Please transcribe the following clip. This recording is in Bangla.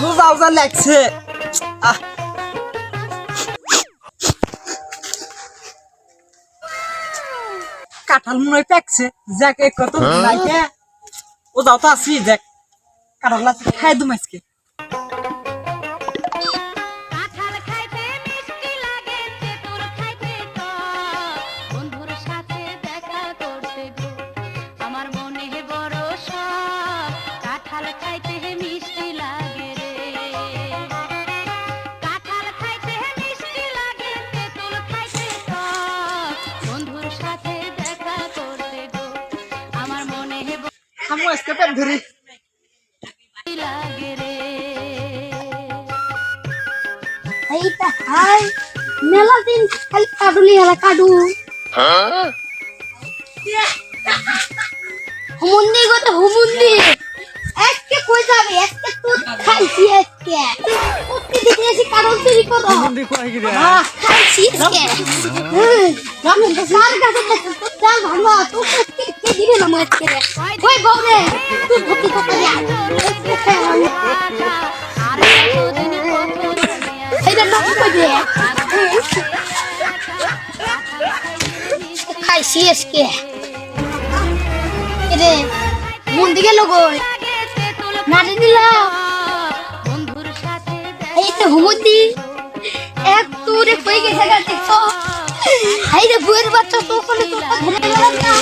রোজা ওজা লাগছে। আহ। কাঁঠাল মনে হয় পেকছে। যাক এক কত লাগে ও যাও তো আসি যাক। কাঁঠাল আছে খাই দু মাইসকে কাঁঠাল খাইতে মিষ্টি লাগে তেঁতুল খাইতে টক বন্ধুর সাথে দেখা করতে গো। আমার মনে বড় শখ কাঁঠাল খাইতে মিষ্টি লাগে। খামো আজকে পেট ধরি মেলা দিন খালি কাডুলি হেলা কাডু হুমুন্দি গোটা হুমুন্দি একে কই যাবে একে তো খাইছি খাইছি একে রামন তো সার কাছে দেখো তো চাল ভালো তো কে কে দিবে না মত করে কই বউরে তুই ভর্তি করতে যা। আর কতদিন কত এইটা না কই দে খাইছি এসকে রে মন দিকে লগই মারি দিলাম বন্ধুর সাথে এই তো হুমুদি এক তুরে কই গেছে গা দেখছ হাই রে বুয়ের বাচ্চা তো ওখানে তো ঘুরে গেলাম না